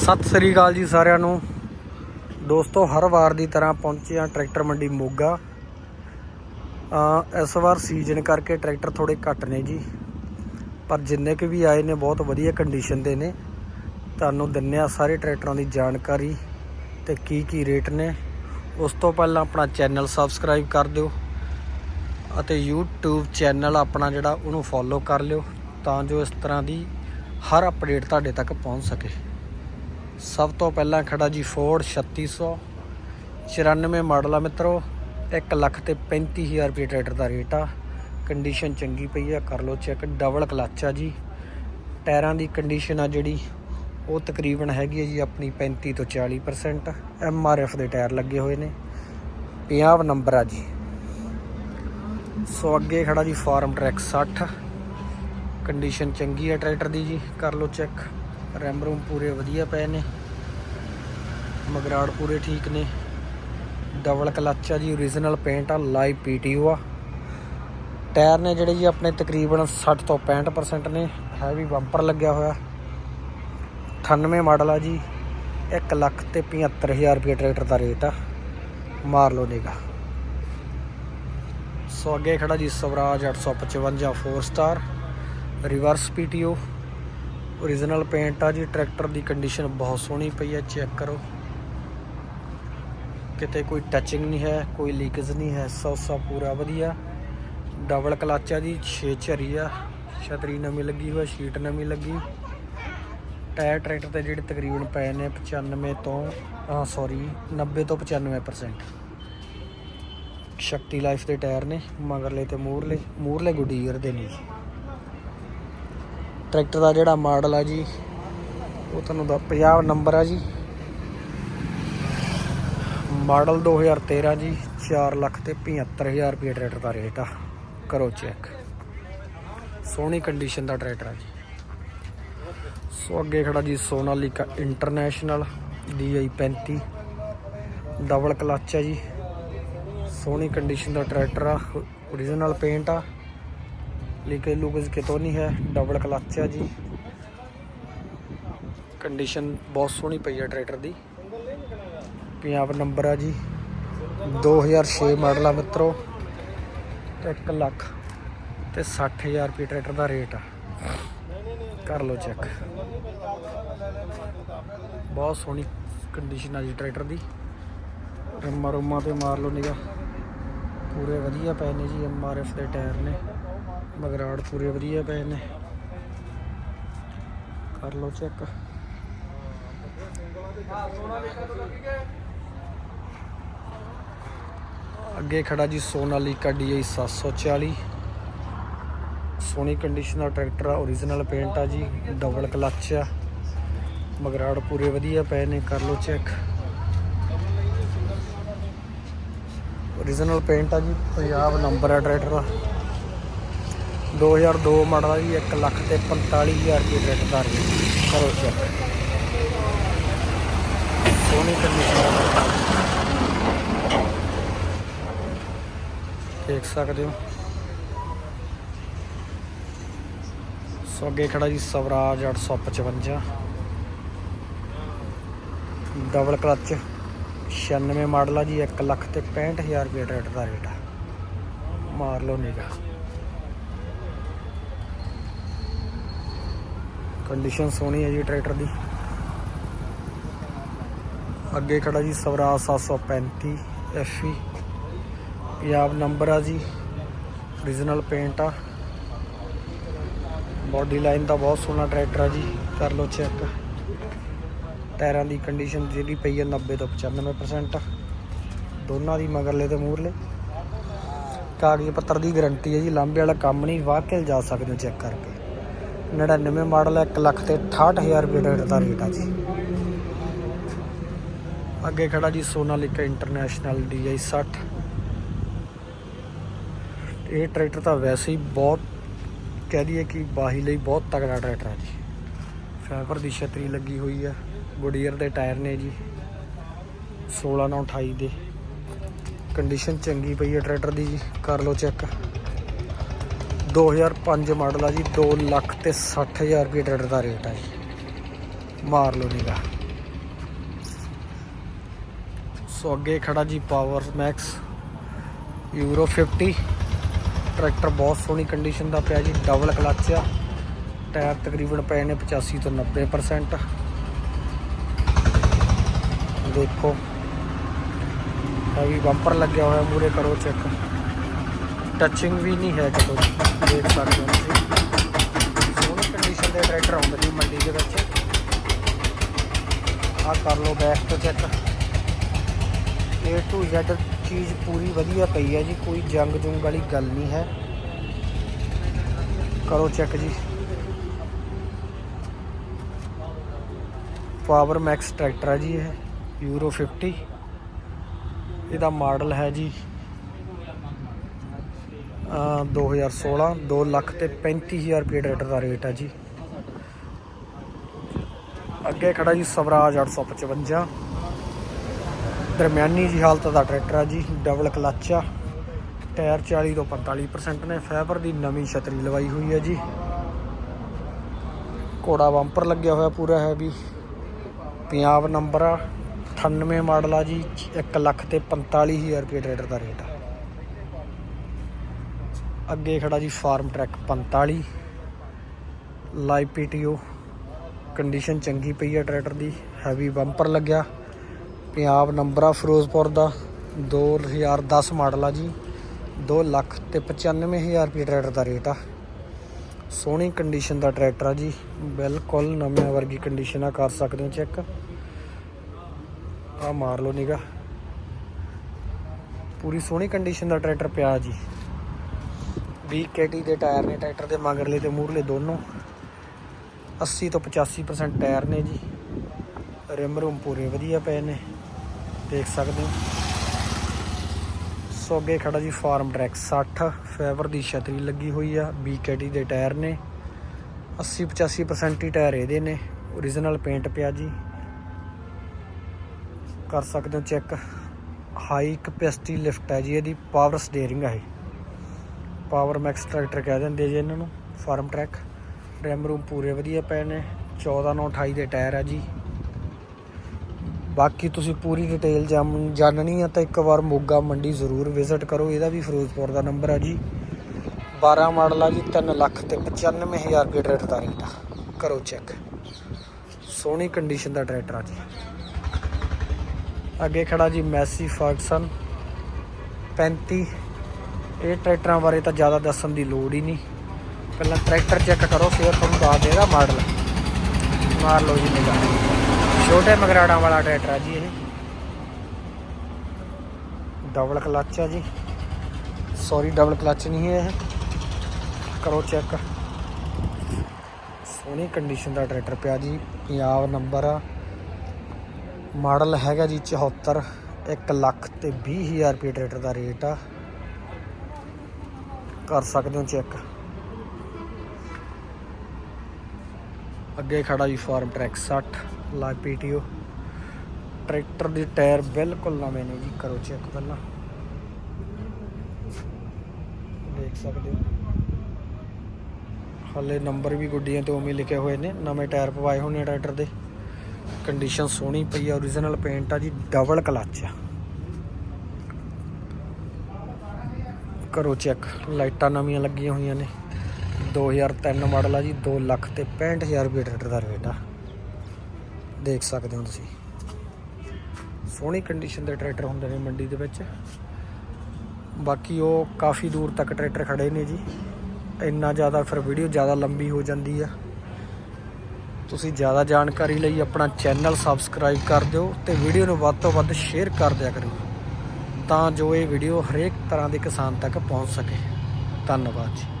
ਸਤਿ ਸ੍ਰੀ ਅਕਾਲ ਜੀ ਸਾਰਿਆਂ ਨੂੰ। ਦੋਸਤੋ, ਹਰ ਵਾਰ ਦੀ ਤਰ੍ਹਾਂ ਪਹੁੰਚੇ ਹਾਂ ਟਰੈਕਟਰ ਮੰਡੀ ਮੋਗਾ। ਇਸ ਵਾਰ ਸੀਜ਼ਨ ਕਰਕੇ ਟਰੈਕਟਰ ਥੋੜੇ ਘੱਟ ਨੇ ਜੀ। ਪਰ ਜਿੰਨੇ ਕੁ ਵੀ ਆਏ ਨੇ, ਬਹੁਤ ਵਧੀਆ ਕੰਡੀਸ਼ਨ ਦੇ ਨੇ। ਤੁਹਾਨੂੰ ਦਿੰਨੇ ਆ ਸਾਰੇ ਟਰੈਕਟਰਾਂ ਦੀ ਜਾਣਕਾਰੀ ਤੇ ਕੀ ਕੀ ਰੇਟ ਨੇ। ਉਸ ਤੋਂ ਪਹਿਲਾਂ ਆਪਣਾ ਚੈਨਲ ਸਬਸਕ੍ਰਾਈਬ ਕਰ ਦਿਓ ਅਤੇ YouTube ਚੈਨਲ ਆਪਣਾ ਜਿਹੜਾ, ਉਹਨੂੰ ਫੋਲੋ ਕਰ ਲਿਓ ਤਾਂ ਜੋ ਇਸ ਤਰ੍ਹਾਂ ਦੀ ਹਰ ਅਪਡੇਟ ਤੁਹਾਡੇ ਤੱਕ ਪਹੁੰਚ ਸਕੇ। ਸਭ ਤੋਂ ਪਹਿਲਾਂ ਖੜਾ ਜੀ ਫੋਰਡ 3600 94 ਮਾਡਲ ਆ ਮਿੱਤਰੋ 1 ਲੱਖ ਤੇ 35000 ਰੁਪਏ ਟਰੈਕਟਰ ਦਾ ਰੇਟ ਆ। ਕੰਡੀਸ਼ਨ ਚੰਗੀ ਪਈ ਆ, ਕਰ ਲਓ ਚੈੱਕ ਡਬਲ ਕਲਚ ਆ ਜੀ। ਟਾਇਰਾਂ ਦੀ ਕੰਡੀਸ਼ਨ ਆ ਜਿਹੜੀ, ਉਹ ਤਕਰੀਬਨ ਹੈਗੀ ਹੈ ਜੀ ਆਪਣੀ 35 ਤੋਂ 40% ਐਮ ਆਰ ਐਫ ਦੇ ਟਾਇਰ ਲੱਗੇ ਹੋਏ ਨੇ 50 ਨੰਬਰ ਆ ਜੀ। ਸੋ ਅੱਗੇ ਖੜਾ ਜੀ ਫਾਰਮ ਟਰੈਕ 60 ਕੰਡੀਸ਼ਨ ਚੰਗੀ ਹੈ ਟਰੈਕਟਰ ਦੀ ਜੀ, ਕਰ ਲਓ ਚੈੱਕ ਰੈਮ ਰੂਮ ਪੂਰੇ ਵਧੀਆ ਪਏ ਨੇ। ਮਗਰਾੜ ਪੂਰੇ ਠੀਕ ਨੇ। ਡਬਲ ਕਲਚ ਆ ਜੀ ਓਰੀਜਨਲ ਪੇਂਟ ਆ ਲਾਈਵ ਪੀਟੀਓ ਆ। ਟਾਇਰ ਨੇ ਜਿਹੜੇ ਜੀ ਆਪਣੇ ਤਕਰੀਬਨ 60 ਤੋਂ 65% ਨੇ ਹੈਵੀ ਬੰਪਰ ਲੱਗਿਆ ਹੋਇਆ। 98 ਮਾਡਲ ਆ ਜੀ 1 ਲੱਖ ਤੇ 75000 ਰੁਪਏ ਟਰੈਕਟਰ ਦਾ ਰੇਟ ਆ। ਮਾਰ ਲਓ ਨੇਗਾ ਸੋ ਅੱਗੇ ਖੜਾ ਜੀ Swaraj 855 4 star reverse PTO original paint ਆ ਜੀ ਟਰੈਕਟਰ ਦੀ ਕੰਡੀਸ਼ਨ ਬਹੁਤ ਸੋਹਣੀ ਪਈ ਹੈ ਚੈੱਕ ਕਰੋ। ਕਿਤੇ ਕੋਈ ਟੱਚਿੰਗ ਨਹੀਂ ਹੈ, ਕੋਈ ਲੀਕੇਜ ਨਹੀਂ ਹੈ ਸੌ ਸੌ ਪੂਰਾ ਵਧੀਆ। ਡਬਲ ਕਲੱਚ ਆ ਜੀ 6 ਝਰੀ ਆ, ਛਤਰੀ ਨਵੀਂ ਲੱਗੀ ਹੋਈ ਸ਼ੀਟ ਨਵੀਂ ਲੱਗੀ। ਟਾਇਰ ਟਰੈਕਟਰ ਤੇ ਜਿਹੜੇ ਤਕਰੀਬਨ ਪਏ ਨੇ 95 ਤੋਂ, ਆ ਸੌਰੀ 90 ਤੋਂ 95% ਸ਼ਕਤੀ ਲਾਈਫ ਦੇ ਟਾਇਰ ਨੇ, ਮਗਰਲੇ ਤੇ ਮੂਰਲੇ ਮੂਰਲੇ ਗੁੱਡੀਅਰ ਦੇ ਨੇ ਟਰੈਕਟਰ ਦਾ ਜਿਹੜਾ ਮਾਡਲ ਆ ਜੀ, ਉਹ ਤੁਹਾਨੂੰ ਦਾ 50 ਨੰਬਰ ਆ ਜੀ। ਮਾਡਲ 2013 ਜੀ 4 ਲੱਖ ਤੇ 75000 ਰੁਪਏ ਟਰੈਕਟਰ ਦਾ ਰੇਟ ਆ। ਕਰੋ ਚੈੱਕ। ਸੋਹਣੀ ਕੰਡੀਸ਼ਨ ਦਾ ਟਰੈਕਟਰ ਆ ਜੀ। ਸੋ ਅੱਗੇ ਖੜਾ ਜੀ Sonalika international DI 35 double clutch ਆ ਜੀ। ਸੋਹਣੀ ਕੰਡੀਸ਼ਨ ਦਾ ਟਰੈਕਟਰ ਆ ਓਰੀਜਨਲ ਪੇਂਟ ਆ। ਲੀਕੇਜ ਲੂਕੇਜ ਕਿਤੋਂ ਨਹੀਂ ਹੈ ਡਬਲ ਕਲੱਚ ਆ ਜੀ। ਕੰਡੀਸ਼ਨ ਬਹੁਤ ਸੋਹਣੀ ਪਈ ਹੈ ਟਰੈਕਟਰ ਦੀ। ਪੰਜਾਬ ਨੰਬਰ ਆ ਜੀ 2006 ਮਾਡਲ ਆ ਮਿੱਤਰੋ 1 ਲੱਖ ਤੇ 60000 ਰੁਪਏ ਟਰੈਕਟਰ ਦਾ ਰੇਟ ਆ। ਕਰ ਲਓ ਚੈੱਕ ਬਹੁਤ ਸੋਹਣੀ ਕੰਡੀਸ਼ਨ ਆ ਜੀ ਟਰੈਕਟਰ ਦੀ। ਰੰਮਾ ਰੁਮਾ ਤੇ ਮਾਰ ਲਓ ਨਿਗਾ ਪੂਰੇ ਵਧੀਆ ਪਏ ਨੇ ਜੀ ਐਮ ਆਰ ਐਫ ਦੇ ਟਾਇਰ ਨੇ। ਮਗਰਾੜ ਪੂਰੇ ਵਧੀਆ ਪਏ ਨੇ। ਕਰ ਲਓ ਚੈੱਕ ਅੱਗੇ ਖੜਾ ਜੀ ਸੋਨਾਲੀਕਾ DI 740 ਸੋਹਣੀ ਕੰਡੀਸ਼ਨ ਦਾ ਟਰੈਕਟਰ ਆ ਓਰੀਜਨਲ ਪੇਂਟ ਆ ਜੀ ਡਬਲ ਕਲੱਚ ਆ। ਮਗਰਾੜ ਪੂਰੇ ਵਧੀਆ ਪਏ ਨੇ, ਕਰ ਲਓ ਚੈੱਕ ਓਰੀਜਨਲ ਪੇਂਟ ਆ ਜੀ, ਪੰਜਾਬ ਨੰਬਰ ਆ ਟਰੈਕਟਰ ਦਾ। 2002 ਮਾਡਲ ਆ ਜੀ 1 ਲੱਖ ਤੇ 45000 ਰੁਪਏ ਟਰੈਕਟਰ ਦਾ ਰੇਟ ਕਰੋ ਚੈੱਕ ਸੋਹਣੀ ਕੰਡੀਸ਼ਨ ਦੇਖ ਸਕਦੇ ਹੋ। ਸੋ ਅੱਗੇ ਖੜਾ ਜੀ ਸਵਰਾਜ 855 ਡਬਲ ਕਲੱਚ 96 ਮਾਡਲ ਆ ਜੀ 1 ਲੱਖ ਤੇ 65000 ਰੁਪਏ ਟਰੈਕਟਰ ਦਾ ਰੇਟ ਆ। ਮਾਰ ਲਓ ਨਿਗਾ ਕੰਡੀਸ਼ਨ ਸੋਹਣੀ ਹੈ ਜੀ ਟਰੈਕਟਰ ਦੀ। ਅੱਗੇ ਖੜਾ ਜੀ ਸਵਰਾਜ 735 ਐਫਈ ਪੰਜਾਬ ਨੰਬਰ ਆ ਜੀ ਓਰੀਜਨਲ ਪੇਂਟ ਆ। ਬਾਡੀ ਲਾਈਨ ਦਾ ਬਹੁਤ ਸੋਹਣਾ ਟਰੈਕਟਰ ਆ ਜੀ, ਕਰ ਲਓ ਚੈੱਕ ਟਾਇਰਾਂ ਦੀ ਕੰਡੀਸ਼ਨ ਜਿਹੜੀ ਪਈ ਹੈ 90 ਤੋਂ 95% ਦੋਨਾਂ ਦੀ ਮਗਰਲੇ ਤੇ ਮੂਰਲੇ ਕਾਗਜ਼ ਪੱਤਰ ਦੀ ਗਾਰੰਟੀ ਹੈ ਜੀ ਲਾਂਬੇ ਵਾਲਾ ਕੰਮ ਨਹੀਂ ਵਾਕਿਆ ਜਾ ਸਕਦੇ ਹੋ ਚੈੱਕ ਕਰਕੇ। 99 ਮਾਡਲ ਹੈ 1 ਲੱਖ ਤੇ 68000 ਰੁਪਏ ਟਰੈਕਟਰ ਦਾ ਰੇਟ ਆ ਜੀ। ਅੱਗੇ ਖੜਾ ਜੀ ਸੋਨਾਲੀਕਾ ਇੰਟਰਨੈਸ਼ਨਲ DI 60 ਇਹ ਟਰੈਕਟਰ ਤਾਂ ਵੈਸੇ ਹੀ ਬਹੁਤ ਕਹਿ ਦਈਏ ਕਿ ਬਾਹੀ ਲਈ ਬਹੁਤ ਤਕੜਾ ਟਰੈਕਟਰ ਆ ਜੀ। ਫਾਈਬਰ ਦੀ ਛਤਰੀ ਲੱਗੀ ਹੋਈ ਹੈ ਗੁਡੀਅਰ ਦੇ ਟਾਇਰ ਨੇ ਜੀ 16 ਨਾਲ 28 ਦੇ। ਕੰਡੀਸ਼ਨ ਚੰਗੀ ਪਈ ਹੈ ਟਰੈਕਟਰ ਦੀ ਜੀ, ਕਰ ਲਓ ਚੈੱਕ। 2005 ਮਾਡਲ ਆ ਜੀ 2 ਲੱਖ ਤੇ 60000 ਰੁਪਏ ਟਰੈਕਟਰ ਦਾ ਰੇਟ ਹੈ ਜੀ। ਮਾਰ ਲਓ ਨਿਗਾ ਸੋ ਅੱਗੇ ਖੜਾ ਜੀ ਪਾਵਰ ਮੈਕਸ ਯੂਰੋ 50 ਟਰੈਕਟਰ ਬਹੁਤ ਸੋਹਣੀ ਕੰਡੀਸ਼ਨ ਦਾ ਪਿਆ ਜੀ ਡਬਲ ਕਲਚ ਆ। ਟਾਇਰ ਤਕਰੀਬਨ ਪਏ ਨੇ 85 ਤੋਂ 90% ਦੇਖੋ। ਹੈਵੀ ਬੰਪਰ ਲੱਗਿਆ ਹੋਇਆ ਮੂਰੇ ਕਰੋ ਚੈੱਕ ਟੱਚਿੰਗ ਵੀ ਨਹੀਂ ਹੈ ਕਦੋਂ। ਦੇਖ ਸਕਦੇ ਹੋ ਤੁਸੀਂ ਸੋਹਣੀ ਕੰਡੀਸ਼ਨ ਦੇ ਟਰੈਕਟਰ ਆਉਂਦੇ ਨੇ ਮੰਡੀ ਦੇ ਵਿੱਚ। ਆ ਕਰ ਲਓ ਬੈਕ ਤੋਂ ਚੈੱਕ A to Z ਚੀਜ਼ ਪੂਰੀ ਵਧੀਆ ਪਈ ਹੈ ਜੀ, ਕੋਈ ਜੰਗ ਜੁੰਗ ਵਾਲੀ ਗੱਲ ਨਹੀਂ ਹੈ। ਕਰੋ ਚੈੱਕ ਜੀ। ਪਾਵਰ ਮੈਕਸ ਟਰੈਕਟਰ ਹੈ ਜੀ ਇਹ ਯੂਰੋ 50 ਇਹਦਾ ਮਾਡਲ ਹੈ ਜੀ 2016 2 ਲੱਖ ਤੇ 35000 ਰੁਪਏ ਟਰੈਕਟਰ ਦਾ ਰੇਟ ਹੈ ਜੀ। ਅੱਗੇ ਖੜਾ ਜੀ ਸਵਰਾਜ 855 ਦਰਮਿਆਨੀ ਜੀ ਹਾਲਤ ਦਾ ਟਰੈਕਟਰ ਆ ਜੀ, ਡਬਲ ਕਲੱਚ ਆ। ਟਾਇਰ 40 ਤੋਂ 45% ਨੇ, ਫਾਈਬਰ ਦੀ ਨਵੀਂ ਛਤਰੀ ਲਵਾਈ ਹੋਈ ਹੈ ਜੀ। ਕੋੜਾ ਬੰਪਰ ਲੱਗਿਆ ਹੋਇਆ ਪੂਰਾ ਹੈ ਵੀ। ਪੰਜਾਬ ਨੰਬਰ ਆ 98 ਮਾਡਲ ਆ ਜੀ 1 ਲੱਖ ਤੇ 45000 ਰੁਪਏ ਟਰੈਕਟਰ ਦਾ ਰੇਟ ਆ। ਅੱਗੇ ਖੜਾ ਜੀ Farmtrac 45 live PTO. Condition ਚੰਗੀ ਪਈ ਆ ਟਰੈਕਟਰ ਦੀ। ਹੈਵੀ ਬੰਪਰ ਲੱਗਿਆ। ਪੰਜਾਬ ਨੰਬਰ ਆ ਫਿਰੋਜ਼ਪੁਰ ਦਾ। 2010 ਮਾਡਲ ਆ ਜੀ। 2 ਲੱਖ ਤੇ 95000 ਰੁਪਏ ਟਰੈਕਟਰ ਦਾ ਰੇਟ ਆ। ਸੋਹਣੀ ਕੰਡੀਸ਼ਨ ਦਾ ਟਰੈਕਟਰ ਆ ਜੀ। ਬਿਲਕੁਲ ਨਵਿਆਂ ਵਰਗੀ ਕੰਡੀਸ਼ਨ ਆ। ਕਰ ਸਕਦੇ ਹੋ ਚੈੱਕ। ਆ ਮਾਰ ਲਓ ਨਿਗਾ ਪੂਰੀ ਸੋਹਣੀ ਕੰਡੀਸ਼ਨ ਦਾ ਟਰੈਕਟਰ ਪਿਆ ਜੀ। 20 ਕੇਟੀ ਦੇ ਟਾਇਰ ਨੇ, ਟਰੈਕਟਰ ਦੇ ਮਗਰਲੇ ਤੇ ਮੂਹਰਲੇ ਦੋਨੋਂ। 80 ਤੋਂ 85% ਟਾਇਰ ਨੇ ਜੀ। ਰਿਮ ਰੂਮ ਪੂਰੇ ਵਧੀਆ ਪਏ ਨੇ, ਦੇਖ ਸਕਦੇ ਹੋ। ਸੋ ਅੱਗੇ ਖੜਾ ਜੀ ਫਾਰਮ ਟਰੈਕ 60 ਫੈਵਰ ਦੀ ਛਤਰੀ ਲੱਗੀ ਹੋਈ ਆ BKT ਦੇ ਟਾਇਰ ਨੇ। 80 85% ਹੀ ਟਾਇਰ ਇਹਦੇ ਨੇ origignal ਪੇਂਟ ਪਿਆ ਜੀ। ਕਰ ਸਕਦੇ ਹੋ ਚੈੱਕ ਹਾਈ ਕਪੈਸਿਟੀ ਲਿਫਟ ਹੈ ਜੀ, ਇਹਦੀ ਪਾਵਰ ਸਟੀਅਰਿੰਗ ਹੈ ਪਾਵਰ ਮੈਕਸ ਟਰੈਕਟਰ ਕਹਿ ਦਿੰਦੇ ਜੀ ਇਹਨਾਂ ਨੂੰ, ਫਾਰਮ ਟਰੈਕ। ਰੈਮ ਰੂਮ ਪੂਰੇ ਵਧੀਆ ਪਏ ਨੇ 14 9 28 ਦੇ ਟਾਇਰ ਆ ਜੀ। ਬਾਕੀ ਤੁਸੀਂ ਪੂਰੀ ਡਿਟੇਲ ਜਾਣਨੀ ਆ ਤਾਂ ਇੱਕ ਵਾਰ ਮੋਗਾ ਮੰਡੀ ਜ਼ਰੂਰ ਵਿਜ਼ਿਟ ਕਰੋ, ਇਹਦਾ ਵੀ ਫਿਰੋਜ਼ਪੁਰ ਦਾ ਨੰਬਰ ਆ ਜੀ। 12 ਮਾਡਲ ਆ ਜੀ 3 ਲੱਖ ਤੇ 95000 ਰੁਪਏ ਟਰੈਕਟਰ ਦਾ ਰੇਟ ਆ। ਕਰੋ ਚੈੱਕ ਸੋਹਣੀ ਕੰਡੀਸ਼ਨ ਦਾ ਟਰੈਕਟਰ ਆ ਜੀ। ਅੱਗੇ ਖੜਾ ਜੀ ਮੈਸੀ ਫਰਗਸਨ 35 ਇਹ ਟਰੈਕਟਰਾਂ ਬਾਰੇ ਤਾਂ ਜ਼ਿਆਦਾ ਦੱਸਣ ਦੀ ਲੋੜ ਹੀ ਨਹੀਂ। ਪਹਿਲਾਂ ਟਰੈਕਟਰ ਚੈੱਕ ਕਰੋ, ਫਿਰ ਤੁਹਾਨੂੰ ਦੱਸ ਦੇਗਾ ਮਾਡਲ। ਮਾਰ ਲਓ ਜੀ ਨਿਗਾਹ। ਛੋਟੇ ਮਗਰਾੜਾਂ ਵਾਲਾ ਟਰੈਕਟਰ ਆ ਜੀ ਇਹ। ਡਬਲ ਕਲੱਚ ਆ ਜੀ। ਸੌਰੀ ਡਬਲ ਕਲੱਚ ਨਹੀਂ ਹੈ ਇਹ। ਕਰੋ ਚੈੱਕ ਸੋਹਣੀ ਕੰਡੀਸ਼ਨ ਦਾ ਟਰੈਕਟਰ ਪਿਆ ਜੀ। ਪੰਜਾਬ ਨੰਬਰ ਆ। ਮਾਡਲ ਹੈਗਾ ਜੀ 74 1 ਲੱਖ ਤੇ 20000 ਰੁਪਏ ਟਰੈਕਟਰ ਦਾ ਰੇਟ ਆ। ਕਰ ਸਕਦੇ ਹੋ ਚੈੱਕ ਅੱਗੇ ਖੜਾ ਜੀ ਫਾਰਮ ਟਰੈਕ 60 ਲਾ ਪੀਟੀਓ। ਟਰੈਕਟਰ ਦੇ ਟਾਇਰ ਬਿਲਕੁਲ ਨਵੇਂ ਨੇ ਜੀ, ਕਰੋ ਚੈੱਕ ਪਹਿਲਾਂ। ਦੇਖ ਸਕਦੇ ਹੋ। ਹਾਲੇ ਨੰਬਰ ਵੀ ਗੁੱਡੀਆਂ ਤੇ ਉਵੇਂ ਲਿਖੇ ਹੋਏ ਨੇ, ਨਵੇਂ ਟਾਇਰ ਪਵਾਏ ਹੋਣੇ ਟਰੈਕਟਰ ਦੇ। ਕੰਡੀਸ਼ਨ ਸੋਹਣੀ ਪਈ ਆ origignal ਪੇਂਟ ਆ ਜੀ ਡਬਲ ਕਲਚ ਆ। ਕਰੋ ਚੈੱਕ ਲਾਈਟਾਂ ਨਵੀਆਂ ਲੱਗੀਆਂ ਹੋਈਆਂ ਨੇ। 2003 ਮਾਡਲ ਆ ਜੀ 2 ਲੱਖ ਤੇ 65000 ਰੁਪਏ ਟਰੈਕਟਰ ਦਾ ਰੇਟ ਆ। ਦੇਖ ਸਕਦੇ ਹੋ ਤੁਸੀਂ। ਸੋਹਣੀ ਕੰਡੀਸ਼ਨ ਦੇ ਟਰੈਕਟਰ ਹੁੰਦੇ ਨੇ ਮੰਡੀ ਦੇ ਵਿੱਚ। ਬਾਕੀ ਉਹ ਕਾਫੀ ਦੂਰ ਤੱਕ ਟਰੈਕਟਰ ਖੜੇ ਨੇ ਜੀ। ਇੰਨਾ ਜ਼ਿਆਦਾ ਫਿਰ ਵੀਡੀਓ ਜ਼ਿਆਦਾ ਲੰਬੀ ਹੋ ਜਾਂਦੀ ਆ। ਤੁਸੀਂ ਜ਼ਿਆਦਾ ਜਾਣਕਾਰੀ ਲਈ ਆਪਣਾ ਚੈਨਲ ਸਬਸਕ੍ਰਾਈਬ ਕਰ ਦਿਓ ਤੇ ਵੀਡੀਓ ਨੂੰ ਵੱਧ ਤੋਂ ਵੱਧ ਸ਼ੇਅਰ ਕਰ ਦਿਆ ਕਰੋ ਤਾਂ ਜੋ ਇਹ ਵੀਡੀਓ ਹਰੇਕ ਤਰ੍ਹਾਂ ਦੇ ਕਿਸਾਨ ਤੱਕ ਪਹੁੰਚ ਸਕੇ। ਧੰਨਵਾਦ ਜੀ।